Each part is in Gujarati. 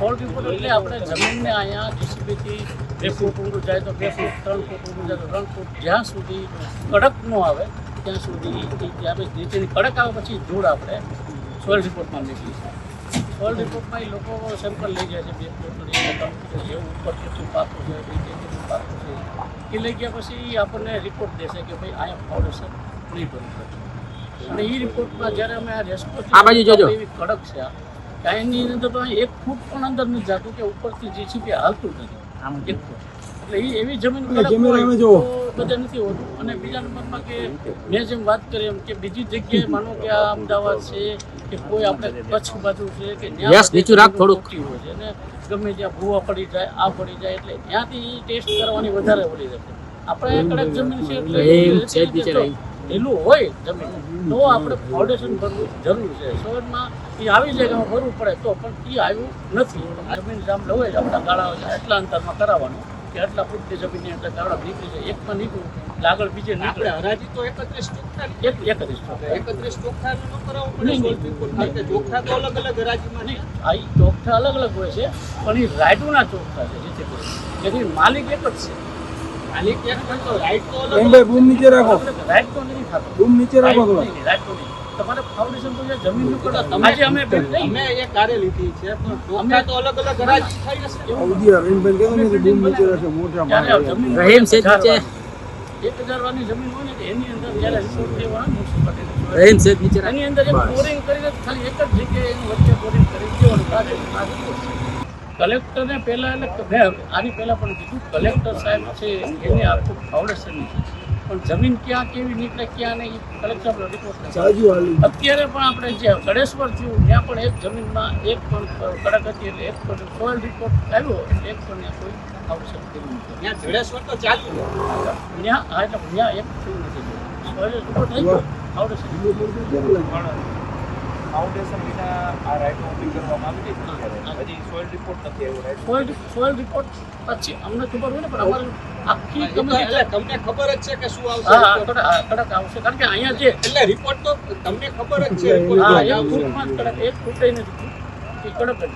સોળ રિપોર્ટ એટલે આપણે જમીનને અહીંયા જીસીબીથી બે ફૂટ ઊંડું જાય તો બે ફૂટ ત્રણ ફૂટ ઊંડું જાય તો ત્રણ ફૂટ. જ્યાં સુધી કડક ન આવે ત્યાં સુધી આપણે ત્યાં પછી નીચેની કડક આવે પછી ધૂળ આપણે સોઇલ રિપોર્ટમાં નીકળી છે સોઇલ રિપોર્ટમાં એ લોકો સેમ્પલ લઈ જાય છે બે ફૂટની ત્રણ ફૂટ જેવું ઉપર કેટલું પાકું છે કેટલું પાકું છે. એ લઈ ગયા પછી એ આપણને રિપોર્ટ દેશે કે ભાઈ અહીંયા ફાઉન્ડેશન નહીં બની શકે અને એ રિપોર્ટમાં જ્યારે અમે આ રેસ્પો આ બાજુ જોજો. એવી કડક છે આ. કે અંદર તો એક ફૂટ પણ અંદર નથી જતું કે ઉપરથી જે છે કે હાલતું નથી. આમ એક ફૂટ. એટલે એ એવી જમીન કડક હોય નથી હોતું. અને બીજા નંબરમાં કે મેં જેમ વાત કરી એમ કે બીજી જગ્યાએ માનો કે આ અમદાવાદ છે કે કોઈ આપણે કચ્છ બાજુ છે કે નીચું રાખ થોડુંક. હોય છે. અને ગમે ત્યાં ભૂવા પડી જાય આ પડી જાય એટલે ત્યાંથી ટેસ્ટ કરવાની વધારે ઓલી રહેશે આપણે કડક જમીન છે એટલે. ઢીલું હોય જમીન. તો આપણે ફાઉન્ડેશન ભરવું જરૂર છે. શહેરમાં એ આવી જગ્યામાં ભરવું પડે તો પણ એ આવ્યું નથી. જમીન જામ હોય જ આપણા ગાળા એટલા અંતરમાં કરાવવાનું કે આટલા ફૂટની જમીનની એટલે ગાળા નીકળી જાય. એકમાં નીકળ્યું એટલે આગળ બીજે નીકળે. હરાજી તો એકત્રીસ એક એકત્રીસ એકત્રીસ ચોખ્ખા ન કરાવવું ચોખ્ખા તો અલગ અલગ હરાજીમાં નહીં આ ચોખ્ઠા અલગ અલગ હોય છે પણ એ રાયડુના ચોખ્ઠા છે જેથી માલિક એક જ છે. એમ ભાઈ બૂમ નીચે રાખો રાઇટ તો નથી થતો બૂમ નીચે રાખો થોડો રાઇટ નહીં, right તો નહીં. તમારે ફાઉન્ડેશન તો જે જમીનનું કરો તમે આજે અમે બે નહીં. અમે એ કાર્ય લીધી છે પણ ચોખ્ખા તો અલગ અલગ હરાજી થઈ હશે ઉદિયા રહીમભાઈ કહેતો ને કે બૂમ નીચે રાખે મોટા જ્યારે આ માણસ જમીન રહીમ છે હજાર નીચે. વાની- એક હજાર વાની જમીન હોય ને તો એની અંદર જ્યારે રિપોર્ટ લેવા મ્યુનિસિપાલિટી રહીમ છે નીચે રાખ. એની અંદર એક બોરિંગ કરીને ખાલી એક જ જગ્યાએ એની વચ્ચે બોરિંગ કરી દેવાનું. કાઢે આ report છે. કલેક્ટરને પહેલાં એટલે મેં આની પહેલાં પણ કીધું કલેક્ટર સાહેબ છે એને આખું ફાઉન્ડેશન પણ જમીન ક્યાં કેવી નીકળે ક્યાં નહીં કલેક્ટર રિપોર્ટ અત્યારે પણ આપણે જે ગણેશ્વર થયું ત્યાં પણ એક જમીનમાં એક પણ કડક હતી એટલે એક પણ સોઇલ રિપોર્ટ આવ્યો એટલે એક પણ ત્યાં કોઈ આવશ્યક થયું નથી ત્યાં જડેશ્વર તો ચાલ્યું ત્યાં હા એટલે ત્યાં એક થયું નથી. સોઇલ રિપોર્ટ થઈ ગયો ફાઉન્ડેશન ફાઉન્ડેશન વિના આ રાઇટો ઊભી કરવામાં આવી હતી હજી સોઇલ રિપોર્ટ નથી આવ્યો રાઇટ સોઇલ સોઇલ રિપોર્ટ પછી અમને ખબર હોય ને પણ અમારે આખી કમિટી એટલે તમને ખબર જ છે કે શું આવશે. હા કડક કડક આવશે. કારણ કે અહીંયા જે એટલે રિપોર્ટ તો તમને ખબર જ છે. હા એક. ફૂટમાં કડક એક ફૂટ નથી એ કડક જ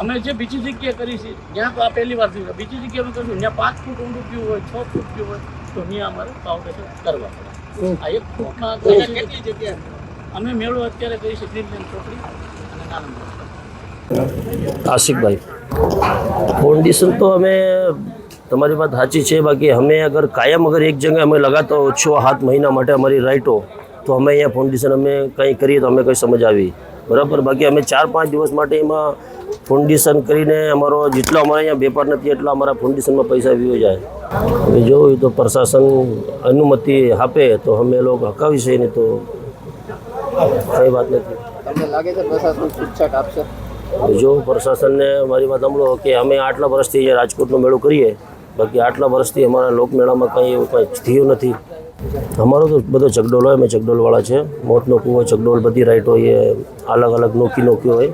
અમે જે બીજી જગ્યાએ કરી છે ત્યાં તો આ પહેલી વાર થયું. બીજી જગ્યાએ અમે કર્યું. ત્યાં પાંચ ફૂટ ઊંડું પીવું હોય છ ફૂટ પીવું હોય તો ત્યાં અમારે ફાઉન્ડેશન કરવા પડે. આ એક ફૂટમાં. કેટલી જગ્યા અમે મેળો અત્યારે કરી છે ગ્રીનલેન્ડ આશિકભાઈ ફાઉન્ડેશન તો અમે તમારી વાત સાચી છે, બાકી અમે અગર કાયમ અગર એક જગ્યાએ અમે લગાતા છ સાત મહિના માટે અમારી રાઇટો તો અમે અહીંયા ફાઉન્ડેશન અમે કંઈ કરીએ તો અમે કંઈ સમજ આવી. બરાબર? બાકી અમે ચાર પાંચ દિવસ માટે એમાં ફાઉન્ડેશન કરીને અમારો જેટલો અમારે અહીંયા વેપાર નથી, એટલા અમારા ફાઉન્ડેશનમાં પૈસા વીઓ જાય. હવે જોયું તો પ્રશાસન અનુમતિ આપે તો અમે લોકો હકાવી છે, નહીં તો કંઈ વાત નથી. તમને લાગે છે પ્રશાસન છૂટછાટ આપશે? જો પ્રશાસનને મારી વાત સાંભળો કે અમે આટલા વર્ષથી જે રાજકોટનો મેળો કરીએ બાકી આટલા વર્ષથી અમારા લોકમેળામાં કંઈ એવું કંઈ થયું નથી. અમારો તો બધો ચકડોલ હોય અમે ચકડોલવાળા છે. મોતનો કૂવો ચકડોલ બધી રાઈટો એ અલગ અલગ નોકી નોકી હોય.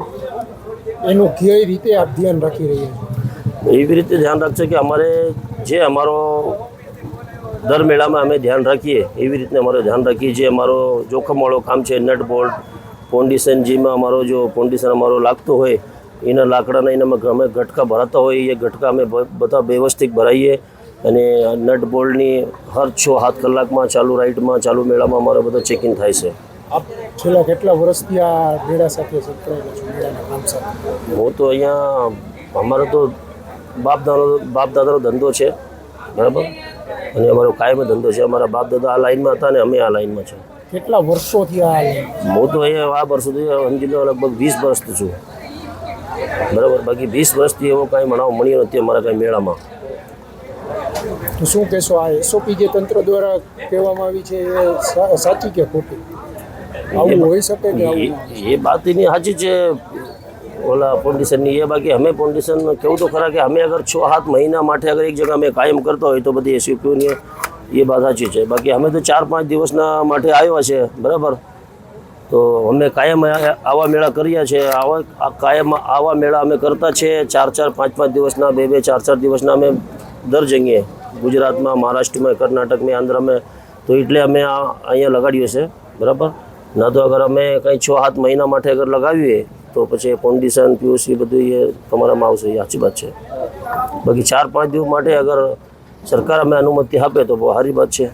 એનું કઈ રીતે આપ ધ્યાન રાખી રહ્યા એવી રીતે ધ્યાન રાખશે કે અમારે જે અમારો દર મેળામાં અમે ધ્યાન રાખીએ એવી રીતે અમારે ધ્યાન રાખીએ જે અમારો જોખમવાળો કામ છે નટ બોલ્ટ ફાઉન્ડેશન જેમાં અમારો જો ફાઉન્ડેશન અમારો લાગતો હોય એના લાકડાના એના અમે ગટકા ભરાતા હોય એ ગટકા અમે બધા વ્યવસ્થિત ભરાઈએ અને નટ બોલ્ટની હર છ સાત કલાકમાં ચાલુ રાઇડમાં ચાલુ મેળામાં અમારો બધો ચેકિંગ થાય છે. આપ છેલ્લા કેટલા વર્ષથી આ મેળા સાથે હું તો અહીંયા અમારો તો બાપ દાદા બાપ દાદાનો ધંધો છે બરાબર? અને અમારો કાયમ ધંધો છે. અમારા બાપ દાદા આ લાઈનમાં હતા ને અમે આ લાઈનમાં છું કેટલા વર્ષોથી આ હું તો અહીંયા આ વર્ષોથી સમજી લો લગભગ વીસ વર્ષથી છું. બરાબર? બાકી વીસ વર્ષથી એવો કાંઈ મણાવ મળ્યો નથી અમારા કાંઈ મેળામાં. તો શું કહેશો આ એસઓપી જે તંત્ર દ્વારા કહેવામાં આવી છે એ સાચી કે ખોટી? આવું હોઈ શકે કે? એ એ વાત એની સાચી છે. ઓલા ફાઉન્ડેશનની એ બાકી અમે ફાઉન્ડેશન કેવું તો ખરા કે અમે અગર છ સાત મહિના માટે અગર એક જગ્યા અમે કાયમ કરતા હોય તો બધી એસયુપીઓની એ વાત સાચી છે. બાકી અમે તો ચાર પાંચ દિવસના માટે આવ્યા છે, બરાબર? તો અમે કાયમ આવા મેળા કર્યા છે. આવા કાયમ આવા મેળા અમે કરતા છે. ચાર ચાર, પાંચ પાંચ દિવસના, બે બે, ચાર ચાર દિવસના અમે દર જઈએ ગુજરાતમાં, મહારાષ્ટ્રમાં, કર્ણાટકમાં, આંધ્રમાં. તો એટલે અમે આ અહીંયા લગાડ્યું છે, બરાબર? ના તો અગર અમે કંઈ છ, સાત મહિના માટે અગર લગાવીએ તો પછી કોન્ડિશન પીઓસી બધું એ તમારામાં આવશે, એ સાચી વાત છે. બાકી ચાર પાંચ દિવસ માટે અગર સરકાર અમે અનુમતિ આપે તો બહુ સારી વાત છે.